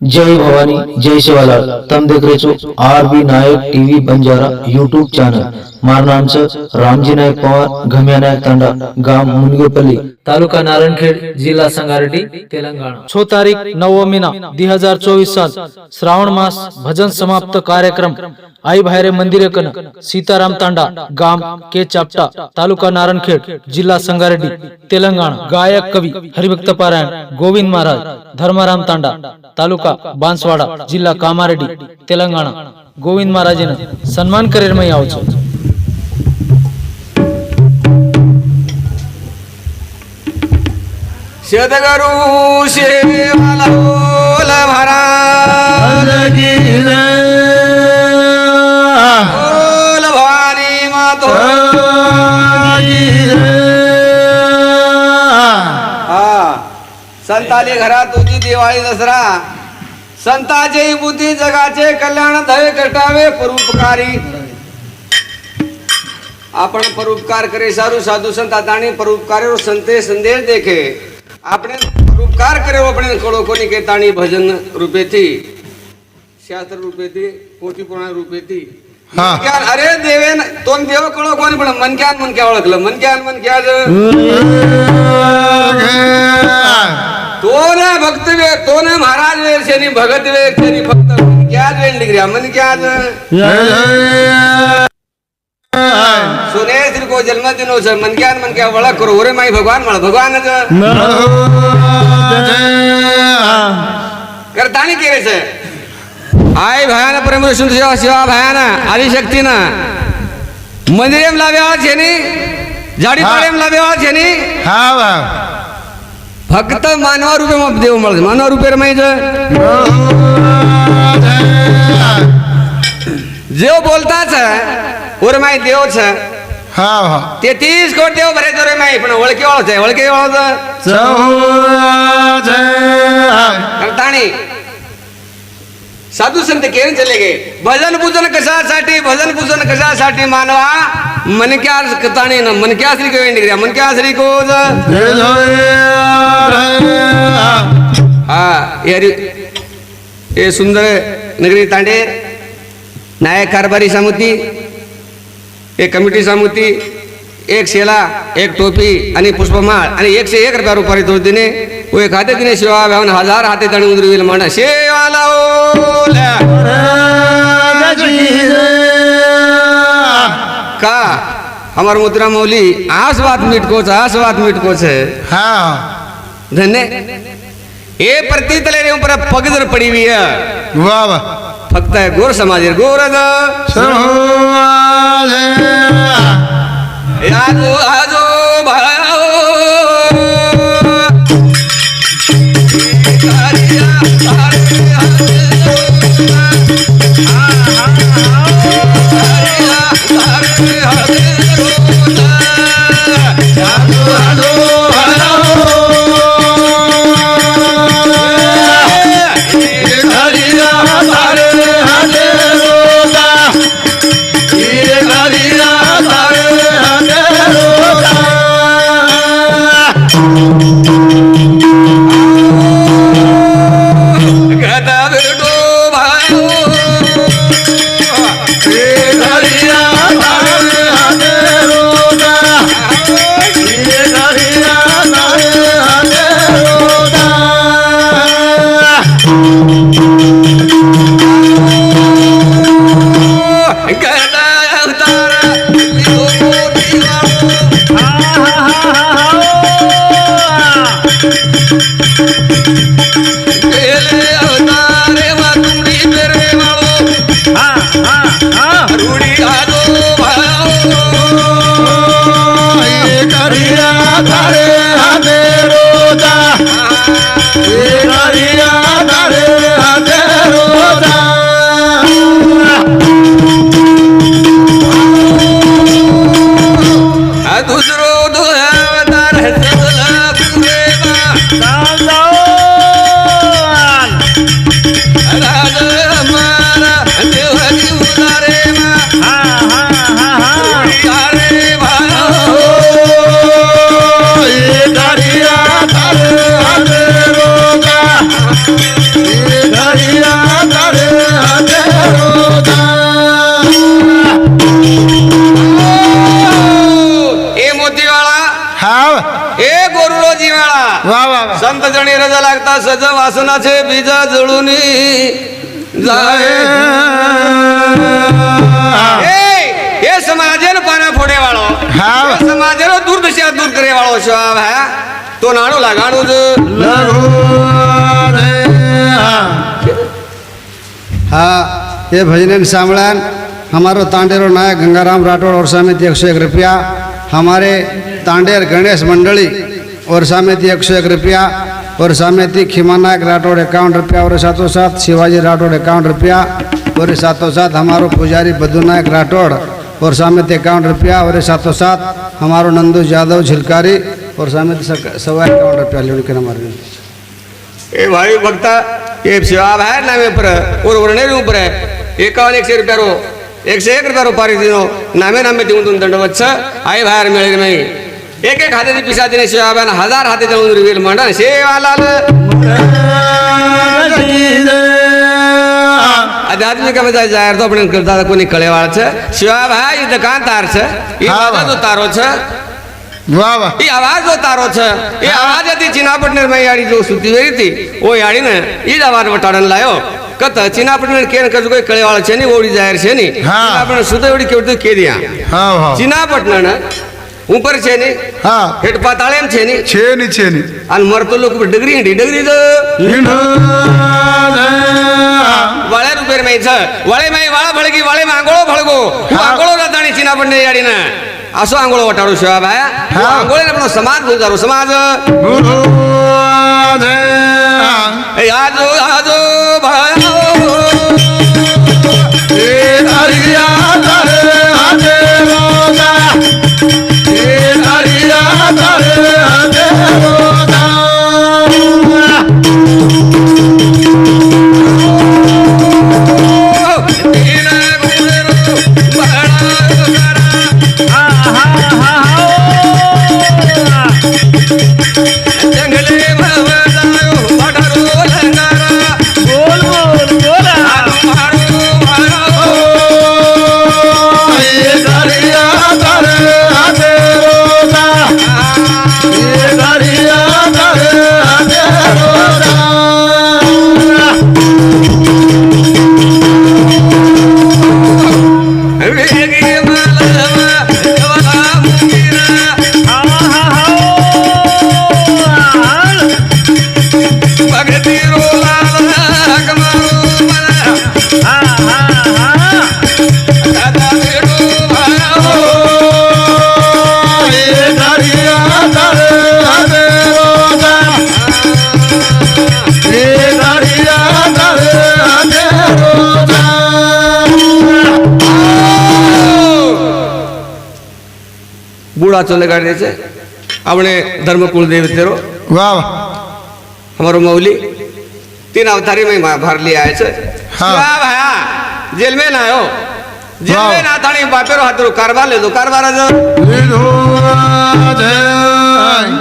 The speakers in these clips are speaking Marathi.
जय भवानी जय शिवाला तम देख रहे छो R B Nayak TV Banjara YouTube channel. मारणं आमचं. रामजी नाईक पवार घम्या नायक तांडा गाव मुनगेपल्ली तालुका नारायणखेड जिल्हा संगारेड्डी तेलंगणा. छो तारीख नवो मीना दी हजार चोवीस साल. श्रावण मास भजन समाप्त कार्यक्रम. आई भायरे मंदिर कन. सीताराम तांडा गाम के चापटा तालुका नारायणखेड जिल्हा संगारेड्डी तेलंगाणा. गायक कवी हरिभक्त पारायण गोविंद महाराज धर्माराम तांडा तालुका बांसवाडा जिल्हा कामारेड्डी तेलंगाणा. गोविंद महाराजेनं सन्मान करेल मी आवश्यक शतगरु शेवाला ओल मातो हा संताली घरात तुझी दिवाळी दसरा संताचे बुद्धी जगाचे कल्याण धवे कटावे परोपकारी आपण परोपकार करे सारू साधू संत आणि परोपकार संते संदेश देखे। આપણે પરોપકાર કર્યો આપણે કળો કોની કેતાણી ભજન રૂપેથી શાસ્ત્ર રૂપેથી પોથી પુરાણ રૂપેથી હા. मनक्यान- अरे देवेन तोन देव कळो कोणी पण मनक्यान मनक्या ओळखलं मनक्यान मनक्या तो न भक्त वे तो न महाराज वेर शेनी भगत वेर शेनी फक्त मनक्याच वेळ निघल्या मनक्याच सोने सुनेश्री को जन्म दिनोत्सव मन क्या मन क्या बड़ा करो। रे माई भगवान मला भगवान करतानी केले से। आई भयान प्रेम शिवा शिवा भयान आदिशक्ती ना। मंदिरेम लाव्या छेनी जाडी पाडेम लाव्या छेनी हा वा फक्त मानव रूपे देव म्हणत मानवा रूपे जो। बोलता बोलताच છે જેવ બોલતા છે ઓરમાય દેવ છે તેત્રીસ કોટ દેવ ભરે તો રેમાય પણ ઓળખી વાળો છે ઓળખી વાળો છે करताणी साधू संत केन चले गे भजन पूजन कशासाठी भजन पूजन कशासाठी मानवा मनक्या कताणी न मनक्या श्री को निघ्या मनक्या श्री को हा ये रि- ये सुंदर नगरी तांडे नायक कारभारी समिती एक कमिटी समिती एक शेला एक टोपी आणि पुष्पमाळ आणि एकशे एक रुपया रुपारी तो दिने व एक हाते दिने शिवा? व्यावन हजार हाते तणी उदरविल म्हणा ओल्या. का? हमार मुद्रा मौली आस बात मिटकोच आस बात मिटकोच है. धन्य. ए प्रति तले रे ऊपर पग पड़ी हुई है. फक्त गोर समाज है गोर आजो भायो सज वासनाचे बीज जळून जाय ए, हे समाजेन पाना फोडे वाळो હા. हे समाजेन दुर्दशा दूर करे वाळो शिवा भाया तो नाणो लागाणू हाँ। ये भजन सामलान हमारो तांडेरो नायक गंगाराम राठौड़ और समिति एक सौ एक रुपया हमारे तांडेर गणेश मंडली और समिति एक सौ एक रुपया और सामने खिमानायक राठौड़ एकाउंट रुपया और साथों साथ शिवाजी राठौड़ एकाउंट रुपया और सातों साथ हमारो पुजारी बद्दूनायक राठौड़ और सामने एकाउंट रुपया और साथों साथ हमारो नंदू यादव झिलकारी और सामने सवा एकावन रुपया लेने के नंबर ए भाई भक्ता ये शिवाब है नामे पर और वर्णे ऊपर है। एक सौ रुपया रो एक से एक रुपया रो पारी दिनो नामे नामे तुम दोन दंडवत्स आई बाहेर मिळेल नहीं ಏಕೆ ಹಾದಿ ಪಿಸಾದಿನ ಶಿವಾಬನ ಹಜಾರ್ ಹಾದಿದ ಒಂದು ರಿವೀಲ್ ಮಾಡ ಶಿವಾಲಾಲ್ આધ્યાત્મિક બધા જાહેર તો પણ કરતા કોની કળેવાળ છે? શિવાભાઈ તો કાં તાર છે. એ આવાજ તારો છે. વાહ વાહ. એ અવાજ તો તારો છે. એ અવાજ હતી ચીનાપટને મેં યાડી જો સુતી રહી હતી. ઓ યાડીને એ જ અવાજ વટાડન લાયો. કત ચીનાપટને કેન કજુ કોઈ કળેવાળ છે નહીં? ઓડી જાહેર છે નહીં. આપણે સુતે ઓડી ઉપર છે ને હા હેઠ પાતાળે એમ છે ને છે ને છે ને અને મરતો લોકો ડગરી હેઠી ડગરી તો વાળે રૂપેર મેં છે વાળે મેં વાળા ભળગી વાળે માં આંગોળો ભળગો આંગોળો રતાણી છીના પણ નહીં આડીને આસો આંગોળો વટાડું છે ભાઈ આંગોળે આપણો સમાજ ગુજારો સમાજ આજો આજો बूढ़ा गाड़ने से अपने धर्म कुल देवतेरो वाह। हमारो मौली तीन अवतारी में भर लिया है। हाँ। भाया? जेल में ना हो। जेल में ना था बापेरो हाथ रो कारवार ले दो कारबार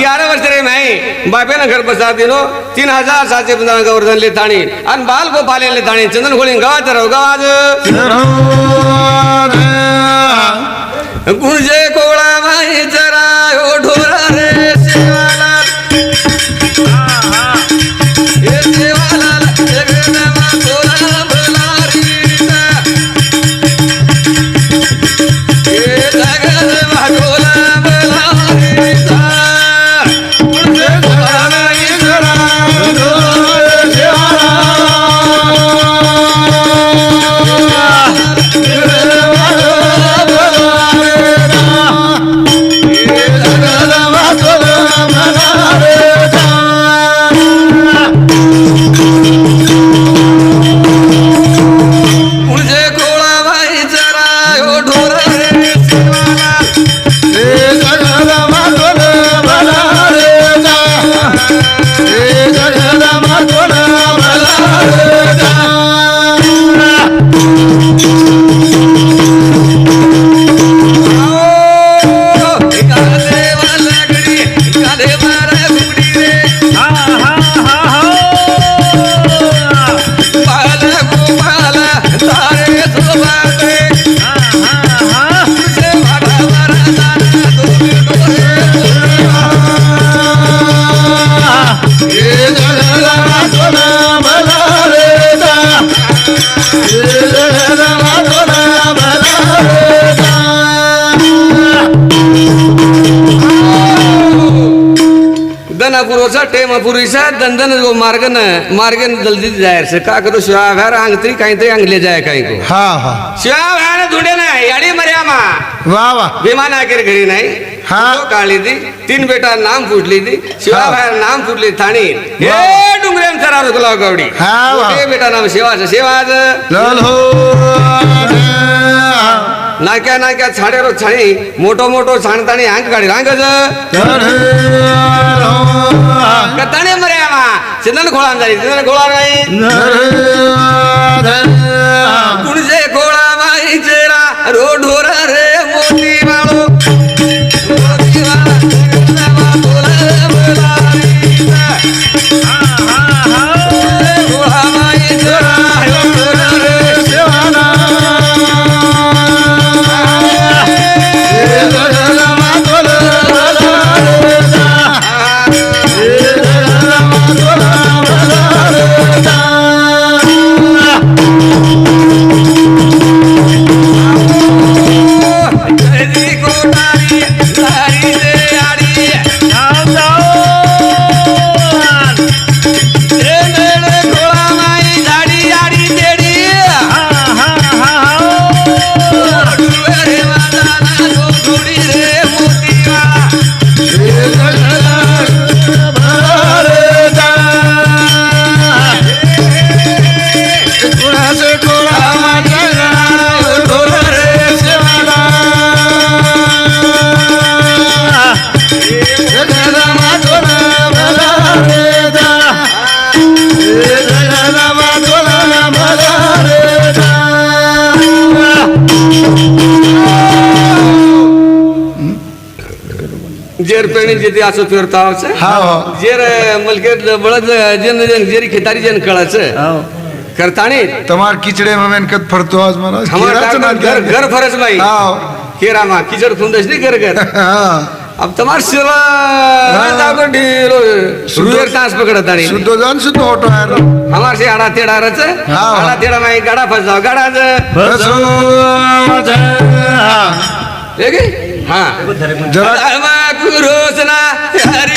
ग्यारह वर्ष रे नाही बापेनं घर बसा दिनो तीन हजार सातशे पंधरा गवर्धन लेताणी अन बाल गोपाले लेताणी चंदन खोळी गावात राहू गावात गुंजे कोळा से टेम पुरी से दंदन वो मार्गन मार्गन जल्दी जायर से। का करो शिवा भैर अंगत्री कहीं तो अंग ले जाए कहीं को। हा हा। शिवा भैर धुंडे ना याडी मर्यामा वा वा। विमान आकर घरी नाही। हा. काढली ती तीन बेटा नाम फुटली ती शिवा. बाहेर नाम फुटली थाणी। हे डुंगरेम सरा रुकला गवडी। हा, बेटा नाम शिवाचं शिवाचं लल हो नाक्या नाक्या छाड्यारो छाणी मोठो मोठो छाणताणी अंक काढी रांगच कताणे मर्यामा चिंदन खोळा झाली चिंदन खोळा नाही कुणसे खोळा माई चेरा रो ढोरा रे. जेर पेणी जेथे असं फिरतावच जेर मलके बळद जेरी खेतारी जन कळाच. करताने हो. तमार किचडे मेन कत फरतो घर फरस भाई हां केरा मा किचड फुंदस नी घर अब तमार सेवा दागडी सांस पकडत आणि जान सुदो ऑटो आहे रो हमार से आडा टेडा रच. मा गाडा फसाव गाडा ज जरा कुरोसना हरी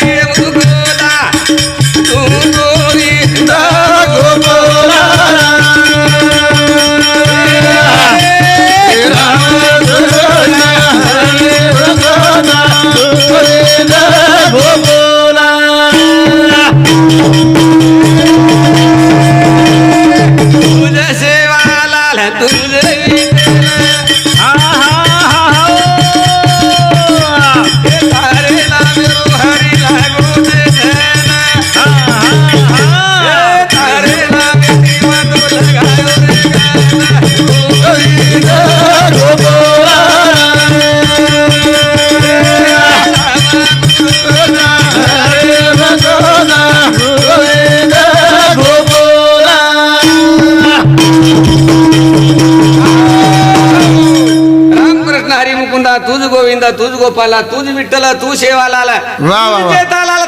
गोविंदा तुझ गोविंदा तुझ गोपाला तुझ विठ्ठल तू शेवाला आला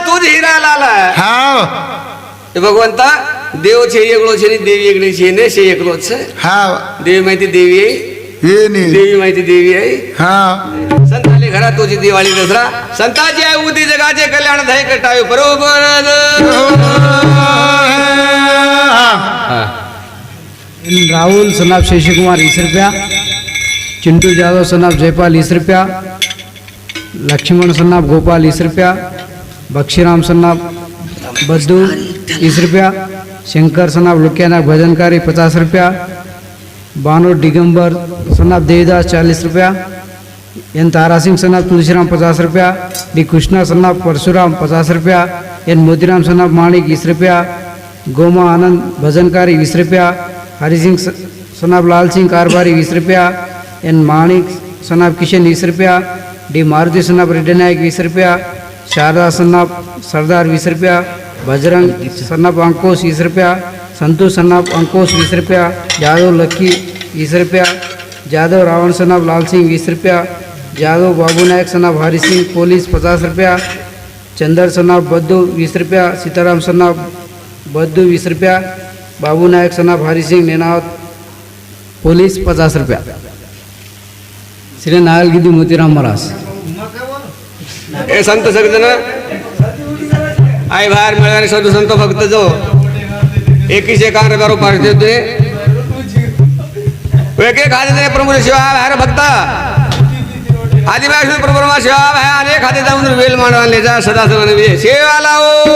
तुझ हिराला आला हे भगवंता देव छे एकलो छे देवी एकली छे ने शे एकलो छे हा देवी माहिती देवी आहे. देवी माहिती देवी आहे. हा संताले घरा तुझी दिवाळी दसरा. संताची आहे उदी जगाचे कल्याण धाय कटावे. बरोबर. राहुल सनाब शशिकुमार इसरप्या चिंटू जाधव सनाब जयपाल बीस रुपया लक्ष्मण सन्नाफ गोपाल बीस रुपया बक्षीराम सन्नाफ बद्दू बीस रुपया शंकर सनाब लुकियाना भजनकारी पचास रुपया बानो दिगंबर सन्नाफ देवीदास चालीस रुपया एन तारा सिंह सनाब तुलसीराम पचास रुपया डी कृष्णा सन्नाफ परशुराम पचास रुपया एन मोतीराम सनाब माणिक वीस रुपया गोमा आनंद भजनकारी वीस रुपया हरि सिंह लाल सिंह कारबारी बीस रुपया एन माणिक सनाब किशन बीस रुपया डी मारुति सनाब रेड्डी नायक बीस रुपया शारदा सनाब सरदार बीस रुपया बजरंग सनाब अंकोश बीस रुपया संतोष सनाब अंकोश बीस रुपया यादव लक्की बीस रुपया जादव रावण सनाब लाल सिंह बीस रुपया जादव बाबू नायक सनाब हरि सिंह पुलिस पचास रुपया चंदर सनाब बद्दू बीस रुपया सीताराम सनाब बद्दू बीस रुपया बाबू नायक सनाब हरि सिंह नेनावत पुलिस पचास रुपया। श्री नागलगिद्दी मोतीराम महाराज हे संत सगळेजण आई बाहेर मिळणारे साधू संत भक्त जो एकीस एकान रगारो पाठवते तुने वेगळे खाते प्रमुख प्रभू शिवा बाहेर भक्त आदिवासी प्रभुमा शिवा बाहेर अनेक हाती जाऊन वेल मांडवाले जा सदा सदा लावो ओ